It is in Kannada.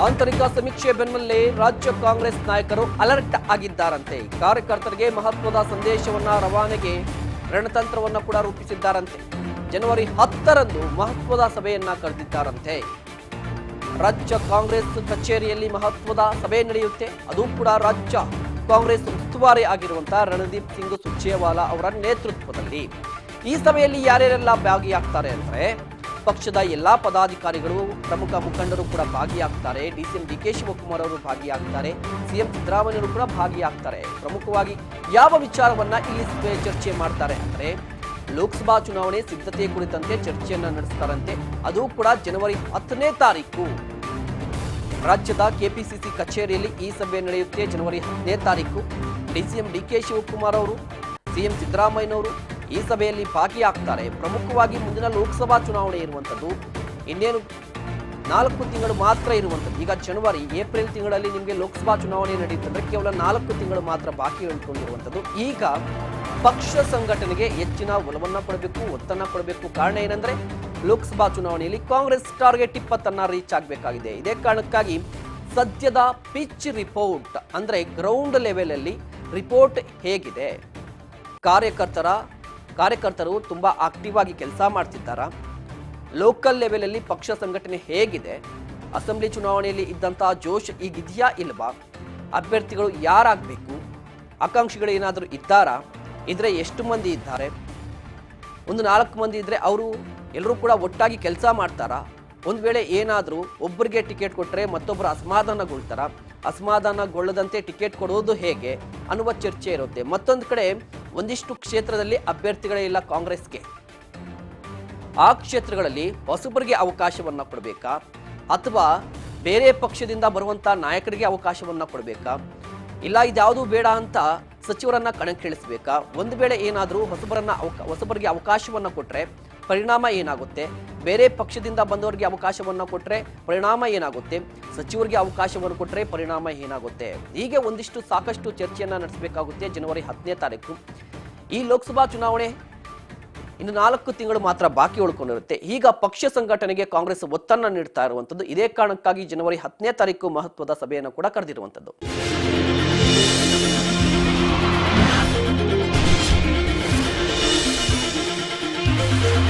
ಆಂತರಿಕ ಸಮೀಕ್ಷೆ ಬೆನ್ನಲ್ಲೇ ರಾಜ್ಯ ಕಾಂಗ್ರೆಸ್ ನಾಯಕರು ಅಲರ್ಟ್ ಆಗಿದ್ದಾರಂತೆ. ಕಾರ್ಯಕರ್ತರಿಗೆ ಮಹತ್ವದ ಸಂದೇಶವನ್ನ ರವಾನೆಗೆ ರಣತಂತ್ರವನ್ನು ಕೂಡ ರೂಪಿಸಿದ್ದಾರಂತೆ. ಜನವರಿ ಹತ್ತರಂದು ಮಹತ್ವದ ಸಭೆಯನ್ನ ಕರೆದಿದ್ದಾರಂತೆ. ರಾಜ್ಯ ಕಾಂಗ್ರೆಸ್ ಕಚೇರಿಯಲ್ಲಿ ಮಹತ್ವದ ಸಭೆ ನಡೆಯುತ್ತೆ. ಅದು ಕೂಡ ರಾಜ್ಯ ಕಾಂಗ್ರೆಸ್ ಉಸ್ತುವಾರಿ ಆಗಿರುವಂತಹ ರಣದೀಪ್ ಸಿಂಗ್ ಸುರ್ಜೇವಾಲಾ ಅವರ ನೇತೃತ್ವದಲ್ಲಿ. ಈ ಸಭೆಯಲ್ಲಿ ಯಾರ್ಯಾರೆಲ್ಲ ಭಾಗಿಯಾಗ್ತಾರೆ ಅಂದ್ರೆ ಪಕ್ಷದ ಎಲ್ಲಾ ಪದಾಧಿಕಾರಿಗಳು, ಪ್ರಮುಖ ಮುಖಂಡರು ಕೂಡ ಭಾಗಿಯಾಗ್ತಾರೆ. ಡಿಸಿಎಂ ಡಿ ಕೆ ಶಿವಕುಮಾರ್ ಅವರು ಭಾಗಿಯಾಗ್ತಾರೆ. ಸಿಎಂ ಸಿದ್ದರಾಮಯ್ಯರು ಕೂಡ ಭಾಗಿಯಾಗ್ತಾರೆ. ಪ್ರಮುಖವಾಗಿ ಯಾವ ವಿಚಾರವನ್ನ ಇಲ್ಲಿ ಚರ್ಚೆ ಮಾಡ್ತಾರೆ ಅಂದ್ರೆ, ಲೋಕಸಭಾ ಚುನಾವಣೆ ಸಿದ್ಧತೆ ಕುರಿತಂತೆ ಚರ್ಚೆಯನ್ನ ನಡೆಸ್ತಾರಂತೆ. ಅದು ಕೂಡ ಜನವರಿ ಹತ್ತನೇ ತಾರೀಕು. ರಾಜ್ಯದ ಕೆಪಿಸಿಸಿ ಕಚೇರಿಯಲ್ಲಿ ಈ ಸಭೆ ನಡೆಯುತ್ತೆ ಜನವರಿ ಹತ್ತನೇ ತಾರೀಕು. ಡಿಸಿಎಂ ಡಿ ಕೆ ಶಿವಕುಮಾರ್ ಅವರು ಸಿಎಂ ಸಿದ್ದರಾಮಯ್ಯನವರು ಈ ಸಭೆಯಲ್ಲಿ ಭಾಗಿಯಾಗ್ತಾರೆ. ಪ್ರಮುಖವಾಗಿ ಮುಂದಿನ ಲೋಕಸಭಾ ಚುನಾವಣೆ ಇರುವಂಥದ್ದು ಇನ್ನೇನು ನಾಲ್ಕು ತಿಂಗಳು ಮಾತ್ರ ಇರುವಂಥದ್ದು ಈಗ ಜನವರಿ, ಏಪ್ರಿಲ್ ತಿಂಗಳಲ್ಲಿ ನಿಮಗೆ ಲೋಕಸಭಾ ಚುನಾವಣೆ ನಡೆಯುತ್ತಂದ್ರೆ ಕೇವಲ ನಾಲ್ಕು ತಿಂಗಳು ಮಾತ್ರ ಬಾಕಿ ಉಳ್ಕೊಂಡಿರುವಂಥದ್ದು ಈಗ ಪಕ್ಷ ಸಂಘಟನೆಗೆ ಹೆಚ್ಚಿನ ಒಲವನ್ನ ಕೊಡಬೇಕು, ಒತ್ತನ್ನ ಕೊಡಬೇಕು. ಕಾರಣ ಏನಂದ್ರೆ ಲೋಕಸಭಾ ಚುನಾವಣೆಯಲ್ಲಿ ಕಾಂಗ್ರೆಸ್ ಟಾರ್ಗೆಟ್ ಇಪ್ಪತ್ತನ್ನ ರೀಚ್ ಆಗಬೇಕಾಗಿದೆ. ಇದೇ ಕಾರಣಕ್ಕಾಗಿ ಸದ್ಯದ ಪಿಚ್ ರಿಪೋರ್ಟ್ ಅಂದ್ರೆ ಗ್ರೌಂಡ್ ಲೆವೆಲಲ್ಲಿ ರಿಪೋರ್ಟ್ ಹೇಗಿದೆ. ಕಾರ್ಯಕರ್ತರ ಕಾರ್ಯಕರ್ತರು ತುಂಬ ಆಕ್ಟಿವ್ ಆಗಿ ಕೆಲಸ ಮಾಡ್ತಿದ್ದಾರಾ. ಲೋಕಲ್ ಲೆವೆಲಲ್ಲಿ ಪಕ್ಷ ಸಂಘಟನೆ ಹೇಗಿದೆ? ಅಸೆಂಬ್ಲಿ ಚುನಾವಣೆಯಲ್ಲಿ ಇದ್ದಂತಹ ಜೋಶ್ ಈಗಿದೆಯಾ ಇಲ್ವಾ? ಅಭ್ಯರ್ಥಿಗಳು ಯಾರಾಗಬೇಕು? ಆಕಾಂಕ್ಷಿಗಳು ಏನಾದರೂ ಇದ್ದಾರಾ? ಇದ್ರೆ ಎಷ್ಟು ಮಂದಿ ಇದ್ದಾರೆ? ಒಂದು ನಾಲ್ಕು ಮಂದಿ ಇದ್ದರೆ ಅವರು ಎಲ್ಲರೂ ಕೂಡ ಒಟ್ಟಾಗಿ ಕೆಲಸ ಮಾಡ್ತಾರಾ? ಒಂದು ವೇಳೆ ಏನಾದರೂ ಒಬ್ಬರಿಗೆ ಟಿಕೆಟ್ ಕೊಟ್ಟರೆ ಮತ್ತೊಬ್ಬರು ಅಸಮಾಧಾನಗೊಳ್ತಾರ. ಅಸಮಾಧಾನಗೊಳ್ಳದಂತೆ ಟಿಕೆಟ್ ಕೊಡೋದು ಹೇಗೆ ಅನ್ನುವ ಚರ್ಚೆ ಇರುತ್ತೆ. ಮತ್ತೊಂದು ಕಡೆ ಒಂದಿಷ್ಟು ಕ್ಷೇತ್ರದಲ್ಲಿ ಅಭ್ಯರ್ಥಿಗಳೇ ಇಲ್ಲ ಕಾಂಗ್ರೆಸ್ಗೆ. ಆ ಕ್ಷೇತ್ರಗಳಲ್ಲಿ ಹೊಸಬರಿಗೆ ಅವಕಾಶವನ್ನ ಕೊಡಬೇಕಾ? ಅಥವಾ ಬೇರೆ ಪಕ್ಷದಿಂದ ಬರುವಂಥ ನಾಯಕರಿಗೆ ಅವಕಾಶವನ್ನ ಕೊಡಬೇಕಾ? ಇಲ್ಲ ಇದ್ಯಾವುದು ಬೇಡ ಅಂತ ಸಚಿವರನ್ನ ಕಣಕ್ಕಿಳಿಸಬೇಕಾ ಒಂದು ವೇಳೆ ಏನಾದರೂ ಹೊಸಬರನ್ನ ಅವಕ, ಹೊಸಬರಿಗೆ ಅವಕಾಶವನ್ನ ಕೊಟ್ಟರೆ ಪರಿಣಾಮ ಏನಾಗುತ್ತೆ? ಬೇರೆ ಪಕ್ಷದಿಂದ ಬಂದವರಿಗೆ ಅವಕಾಶವನ್ನು ಕೊಟ್ಟರೆ ಪರಿಣಾಮ ಏನಾಗುತ್ತೆ? ಸಚಿವರಿಗೆ ಅವಕಾಶವನ್ನು ಕೊಟ್ಟರೆ ಪರಿಣಾಮ ಏನಾಗುತ್ತೆ? ಹೀಗೆ ಒಂದಿಷ್ಟು ಸಾಕಷ್ಟು ಚರ್ಚೆಯನ್ನು ನಡೆಸಬೇಕಾಗುತ್ತೆ ಜನವರಿ ಹತ್ತನೇ ತಾರೀಕು. ಈ ಲೋಕಸಭಾ ಚುನಾವಣೆ ಇನ್ನು ನಾಲ್ಕು ತಿಂಗಳು ಮಾತ್ರ ಬಾಕಿ ಉಳ್ಕೊಂಡಿರುತ್ತೆ. ಈಗ ಪಕ್ಷ ಸಂಘಟನೆಗೆ ಕಾಂಗ್ರೆಸ್ ಒತ್ತನ್ನ ನೀಡ್ತಾ ಇರುವಂಥದ್ದು. ಇದೇ ಕಾರಣಕ್ಕಾಗಿ ಜನವರಿ ಹತ್ತನೇ ತಾರೀಕು ಮಹತ್ವದ ಸಭೆಯನ್ನು ಕೂಡ ಕರೆದಿರುವಂತದ್ದು